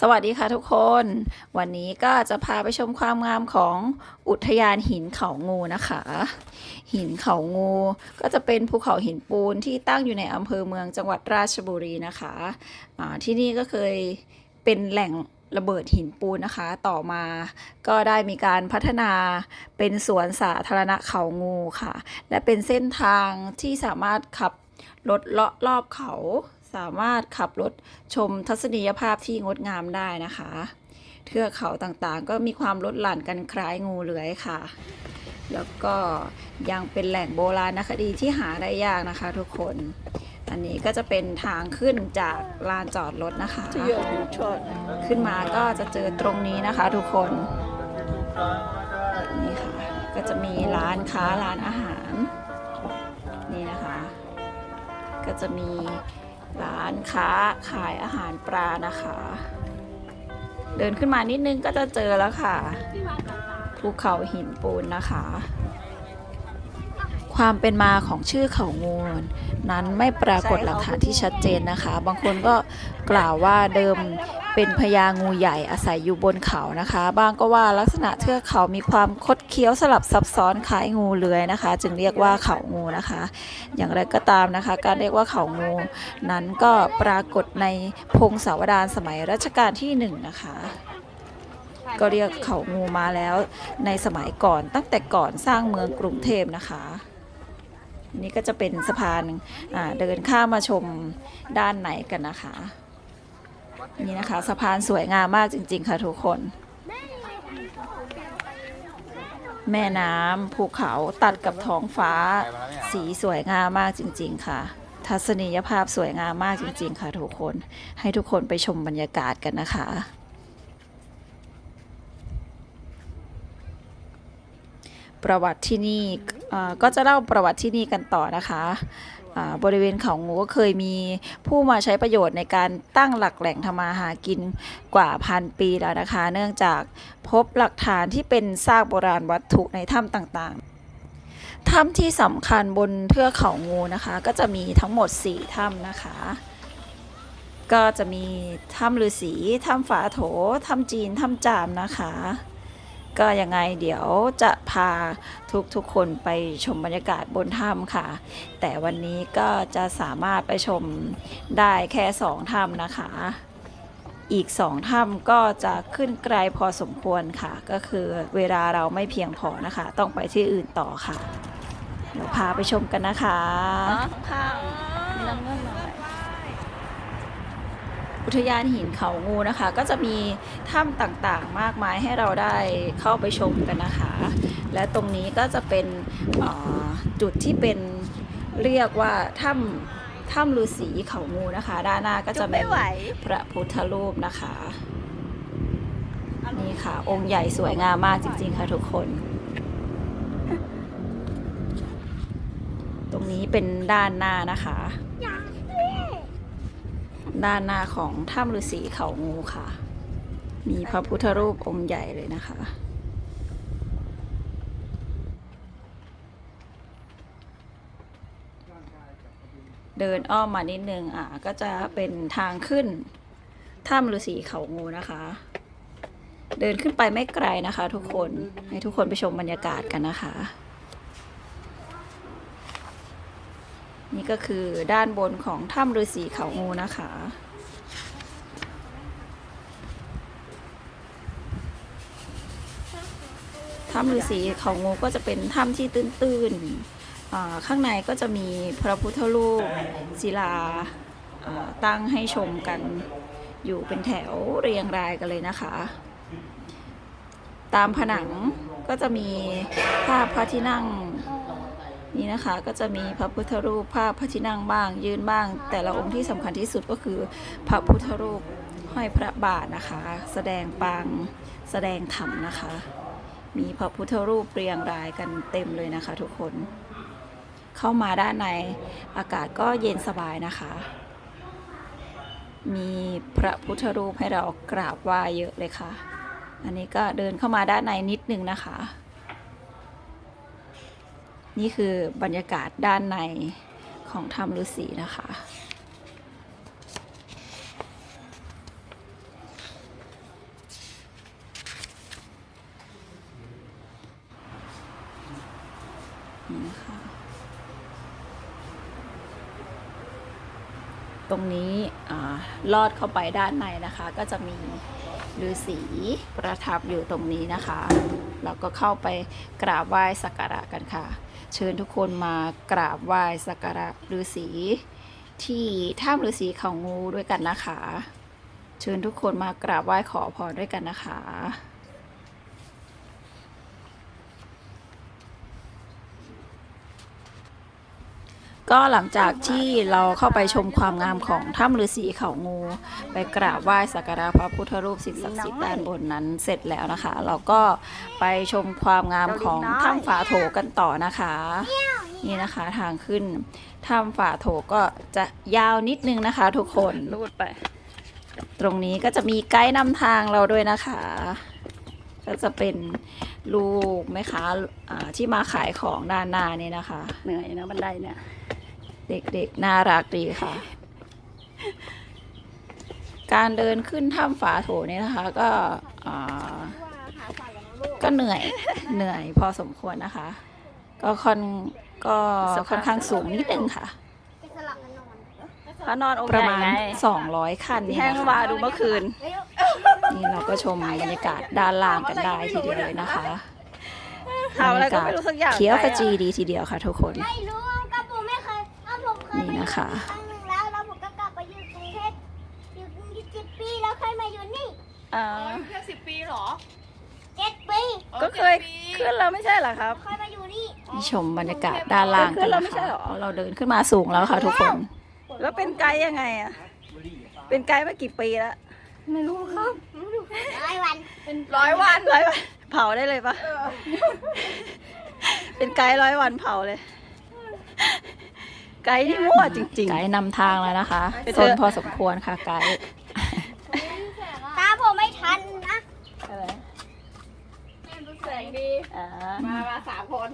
สวัสดีค่ะทุกคน วันนี้ก็จะพาไปชมความงามของอุทยานหินเขางูนะคะ หินเขางูก็จะเป็นภูเขาหินปูนที่ตั้งอยู่ในอำเภอเมืองจังหวัดราชบุรีนะคะอ่าที่นี่ก็เคยเป็นแหล่งระเบิดหินปูนนะคะ ต่อมาก็ได้มีการพัฒนาเป็นสวนสาธารณะเขางูค่ะ และเป็นเส้นทางที่สามารถขับรถเลาะรอบเขา สามารถขับรถชมทัศนียภาพที่งดงามได้นะคะ เทือกเขาต่างๆ ก็มีความลดหลั่นกันคล้ายงูเลื้อยค่ะ แล้วก็ยังเป็นแหล่งโบราณคดีที่หาได้ยากนะคะทุกคน อันนี้ก็จะเป็นทางขึ้นจากลานจอดรถนะคะ ขึ้นมาก็จะเจอตรงนี้นะคะทุกคน นี่ค่ะ ก็จะมีร้านค้าร้านอาหารนี่นะคะ ก็จะมี ร้านค้าขายอาหารปลานะคะ เดินขึ้นมานิดนึงก็จะเจอแล้วค่ะภูเขาหินปูนนะคะ ความเป็นมาของชื่อเขางูนนั้นไม่ปรากฏหลักฐานที่ชัดเจนนะคะ บางคนก็กล่าวว่าเดิม เป็นพญางูใหญ่อาศัยอยู่บนเขานะคะ บางก็ว่าลักษณะเทือกเขามีความคดเคี้ยวสลับซับซ้อนคล้ายงูเลื้อยนะคะ จึงเรียกว่าเขางูนะคะ อย่างไรก็ตามนะคะ การเรียกว่าเขางูนั้นก็ปรากฏในพงศาวดารสมัยรัชกาลที่หนึ่งนะคะก็เรียกเขางูมาแล้วในสมัยก่อนตั้งแต่ก่อนสร้างเมืองกรุงเทพนะคะนี่ก็จะเป็นสะพานเดินข้ามมาชมด้านไหนกันนะคะ นี่นะคะสะพานสวยงามมากจริง ๆ ค่ะทุกคน แม่น้ำภูเขาตัดกับท้องฟ้า สีสวยงามมากจริง ๆ ค่ะ ทัศนียภาพสวยงามมากจริง ๆ ค่ะทุกคน ให้ทุกคนไปชมบรรยากาศกันนะคะประวัติที่นี่ก็จะเล่าประวัติที่นี่กันต่อนะคะ บริเวณเขางูก็เคยมีผู้มาใช้ประโยชน์ในการตั้งหลักแหล่งทำมาหากินกว่าพันปีแล้วนะคะ เนื่องจากพบหลักฐานที่เป็นซากโบราณวัตถุในถ้ำต่างๆ ถ้ำที่สำคัญบนเทือกเขางูนะคะ ก็จะมีทั้งหมด 4 ถ้ำนะคะ ก็จะมีถ้ำฤาษีถ้ำฝาโถถ้ำจีนถ้ำจามนะคะ ก็ยังไงเดี๋ยวจะพาทุกทุกๆคนไปชมบรรยากาศบนถ้ำค่ะ แต่วันนี้ก็จะสามารถไปชมได้แค่สองถ้ำนะคะ อีกสองถ้ำก็จะขึ้นไกลพอสมควรค่ะ ก็คือเวลาเราไม่เพียงพอนะคะ ต้องไปที่อื่นต่อค่ะ เดี๋ยวพาไปชมกันนะคะข้างมีน้ำเงินหน่อยอุ ทยานหินเขางูนะคะ ก็จะมีถ้ำต่างๆมากมายให้เราได้เข้าไปชมกันนะคะ และตรงนี้ก็จะเป็นจุดที่เป็นเรียกว่าถ้ำถ้ำฤาษีเขางูนะคะ ด้านหน้าก็จะจุ๊บไม่มีไหวพระพุทธรูปนะคะ นี่ค่ะ องค์ใหญ่สวยงามมากจริงๆค่ะทุกคนตรงนี้เป็นด้านหน้านะคะ ด้านหน้าของถ้ำฤาษีเขางูค่ะ มีพระพุทธรูปองค์ใหญ่เลยนะคะเดินอ้อมมานิดนึงอะก็จะเป็นทางขึ้นถ้ำฤาษีเขางูนะคะ เดินขึ้นไปไม่ไกลนะคะ ทุกคนให้ทุกคนไปชมบรรยากาศกันนะคะ นี่ก็คือด้านบนของถ้ำฤาษีเขางูนะคะ ถ้ำฤาษีเขางูก็จะเป็นถ้ำที่ตื้นๆ ข้างในก็จะมีพระพุทธรูปศิลาตั้งให้ชมกันอยู่เป็นแถวเรียงรายกันเลยนะคะ ตามผนังก็จะมีภาพพระที่นั่ง นี่นะคะก็จะมีพระพุทธรูปภาพพระที่นั่งบ้าง ยืนบ้าง แต่ละองค์ที่สำคัญที่สุดก็คือ พระพุทธรูปห้อยพระบาทนะคะ แสดงปางแสดงธรรมนะคะ มีพระพุทธรูปเรียงรายกันเต็มเลยนะคะ ทุกคนเข้ามาด้านในอากาศก็เย็นสบายนะคะ มีพระพุทธรูปให้เรากราบไหว้เยอะเลยค่ะ อันนี้ก็เดินเข้ามาด้านในนิดนึงนะคะ นี่คือบรรยากาศด้านในของถ้ำฤาษีนะคะ นี่ค่ะ ตรงนี้ลอดเข้าไปด้านในนะคะ ก็จะมีฤาษีประทับอยู่ตรงนี้นะคะ เราก็เข้าไปกราบไหว้สักการะกันค่ะ เชิญทุกคนมากราบไหว้สักการะฤาษีที่ถ้ำฤาษีเขางูด้วยกันนะคะ เชิญทุกคนมากราบไหว้ขอพรด้วยกันนะคะ ก็หลังจากที่เราเข้าไปชมความงามของถ้ำฤาษีเขางู ไปกราบไหว้สักการะพระพุทธรูปสิ่งศักดิ์สิทธิ์ด้านบนนั้นเสร็จแล้วนะคะ เราก็ไปชมความงามของถ้ำฝาโถกันต่อนะคะ นี่นะคะทางขึ้นถ้ำฝาโถก็จะยาวนิดนึงนะคะ ทุกคนรูดไป ตรงนี้ก็จะมีไกด์นำทางเราด้วยนะคะ ก็จะเป็นลูกแม่ค้าอ่าที่มาขายของด้านหน้านี่นะคะ เหนื่อยนะบันไดเนี่ย เด็กๆ น่ารักดีค่ะ การเดินขึ้นถ้ำฝาโถนี่นะคะ ก็อ่าก็เหนื่อยเหนื่อยพอสมควรนะคะ ก็ค่อนก็ค่อนข้างสูงนิดนึงค่ะพระนอนองค์ประใหญ่มาณไง200ขั้นที่นี่แห้งนะวาคะดูเมื่อคืน นี่เราก็ชมบรรยากาศด้านล่างกันได้ทีเดียวเลยนะคะทำอะไรก็ไม่รู้สักอย่างเขียวขจีไปอะดีทีเดียวค่ะทุกคน นี่นะคะครั้งหนึ่งแล้วแล้วผมก็กลับไปอยู่กรุงเทพอยู่กรุงเทพสิบปีแล้วค่อยมาอยู่นี่อ่าแค่สิบปีเหรอเจ็ดปีก็เคยขึ้นแล้วไม่ใช่เหรอครับค่อยมาอยู่นี่นี่ชมบรรยากาศด้านล่างขึ้กันนแล้วนะไม่ใช่คะเหรอเราเดินขึ้นมาสูงแล้วค่ะทุกคน แล้วเป็นไกด์ยังไงอะ เป็นไกด์มากี่ปีแล้วไม่รู้ครับร้อยวันร้อยวันร้อยวัน เผาได้เลยปะเป็นไกด์ร้อยวันเผาเลย ไกด์ที่มั่วจริง ไกด์นำทางแล้วนะคะไปเถทอะ นพอสมควรค่ะไกด์ตามผมไม่ทันนะๆอะไรแสงดี อ่ามามาสามคน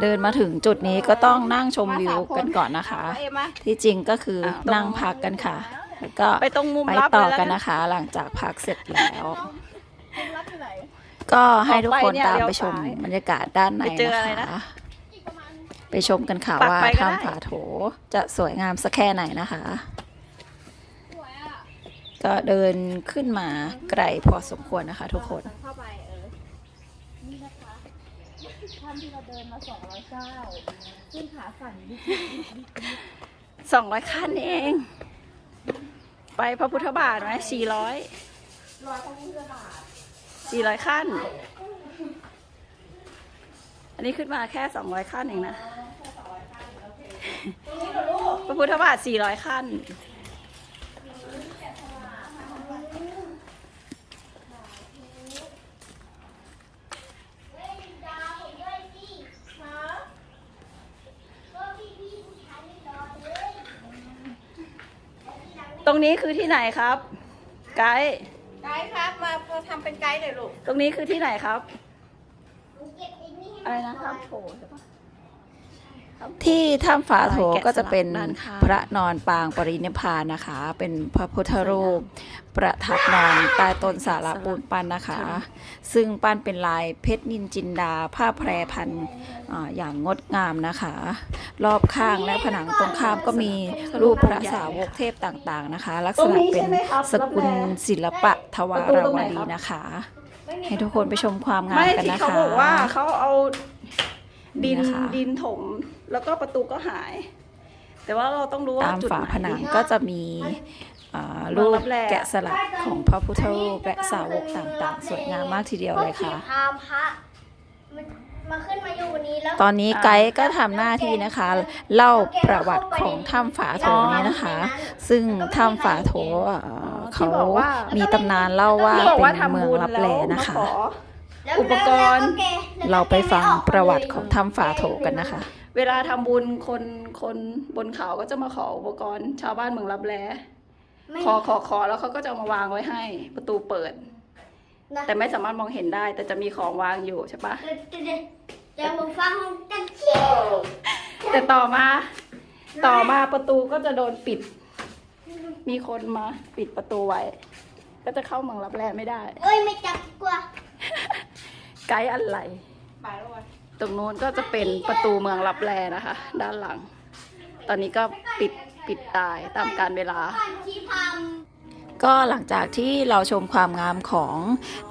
เดินมาถึงจุดนี้ก็ต้องนั่งชมวิวกันก่อนนะคะเอ็มมา ที่จริงก็คือนั่งพักกันค่ะ แล้วก็ไปตรงมุมไปลับต่อเลยแล้วกันนะคะ หลังจากพักเสร็จแล้วรับที่ไหนก็ให้ทุกคนออกไปเนี่ยตามเลี้ยวไปชมซ้ายบรรยากาศด้านในไปเจอนะอะไรคะนะ ไปชมกันค่ะปักว่าไปก็ได้ถ้ำผาโถจะสวยงามสักแค่ไหนนะคะ ก็เดินขึ้นมาไกลพอสมควรนะคะ ทุกคนเข้าไปเออสองร้อยขั้นเอง ไปพระพุทธบาทไหมสี่ร้อยสี่ร้อยขั้น อันนี้ขึ้นมาแค่สองร้อยขั้นเองนะ พระพุทธบาทสี่ร้อยขั้น ตรงนี้คือที่ไหนครับ ไกด์ไกด์ครับ มาทำเป็นไกด์เลยลูก ตรงนี้คือที่ไหนครับเก็บไอ้นี่อะไรนะครับโถใช่ปะ ที่ถ้ำฝาโถลายแกะก็จะเป็นสลักด้านข้างพระนอนปางปรินิพพานนะคะ เป็นพระพุทธรูปประทับนอนใต้ต้นสาระปูนปั้นนะคะ ซึ่งปั้นเป็นลายเพชรนินจินดา ผ้าแพรพันอ่าอย่างงดงามนะคะ รอบข้างและผนังตรงข้ามก็มีรูปพระสาวกเทพต่างๆนะคะ ลักษณะเป็นสกุลศิลปะทวารวดีนะคะ ให้ทุกคนไปชมความงามไม่กันที่นะเขาคะบอกว่าเขาเอา ดินนี่นะคะดินถมแล้วก็ประตูก็หาย แต่ว่าเราต้องรู้ว่าตามจุดฝาไหนผนังก็จะมีอ่ารูปรับแลแกะสลักของพระพุทธรูปและสาวกต่างๆ สวยงามมากทีเดียวเลยค่ะพามพระมันมาขึ้นมาอยู่นี้แล้ว ตอนนี้ไกด์ก็ทำหน้าที่นะคะ เล่าประวัติของถ้ำฝาโถนี้นะคะ ซึ่งถ้ำฝาโถอ่าเขามีตำนานเล่าว่าที่บอกเป็ว่านทำเมืองบุญลับแล้แลวนะมาคะข อแล้วอุปกรณ์แล้วแกแล้วเราไปฟังแกม่ออกประวัติเลยของถ้ำฝาโถกันนะคะ เวลาทำบุญคนคนบนเขาก็จะมาขออุปกรณ์ชาวบ้านเมืองรับแลไม่ขอขอขอแล้วเขาก็จะเอามาวางไว้ให้ประตูเปิดนะแต่ไม่สามารถมองเห็นได้ แต่จะมีของวางอยู่ใช่ปะเดี๋ยวเดี๋ยวเดี๋ยวผมฟังกันเที่ยวแต่ต่อมา ต่อมาประตูก็จะโดนปิด มีคนมาปิดประตูไว้ ก็จะเข้าเมืองรับแลไม่ได้ เอ้ยไม่จับกลัว ไกด์อะไรไปแล้ววะตรงโน้นก็จะเป็นประตูเมืองลับแลนะคะ ด้านหลัง ตอนนี้ก็ปิดปิดตายตามการเวลาที่ทก็หลังจากที่เราชมความงามของ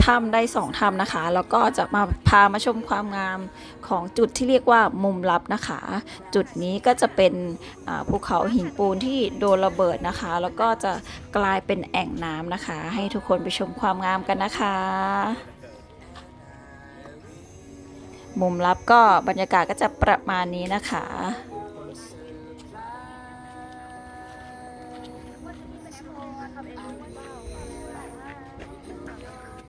ถ้ำได้สองถ้ำนะคะ แล้วก็จะมาพามาชมความงามของจุดที่เรียกว่ามุมลับนะคะ จุดนี้ก็จะเป็นอ่าภูเขาหินปูนที่โดนระเบิดนะคะ แล้วก็จะกลายเป็นแอ่งน้ำนะคะ ให้ทุกคนไปชมความงามกันนะคะ มุมลับก็บรรยากาศก็จะประมาณนี้นะคะ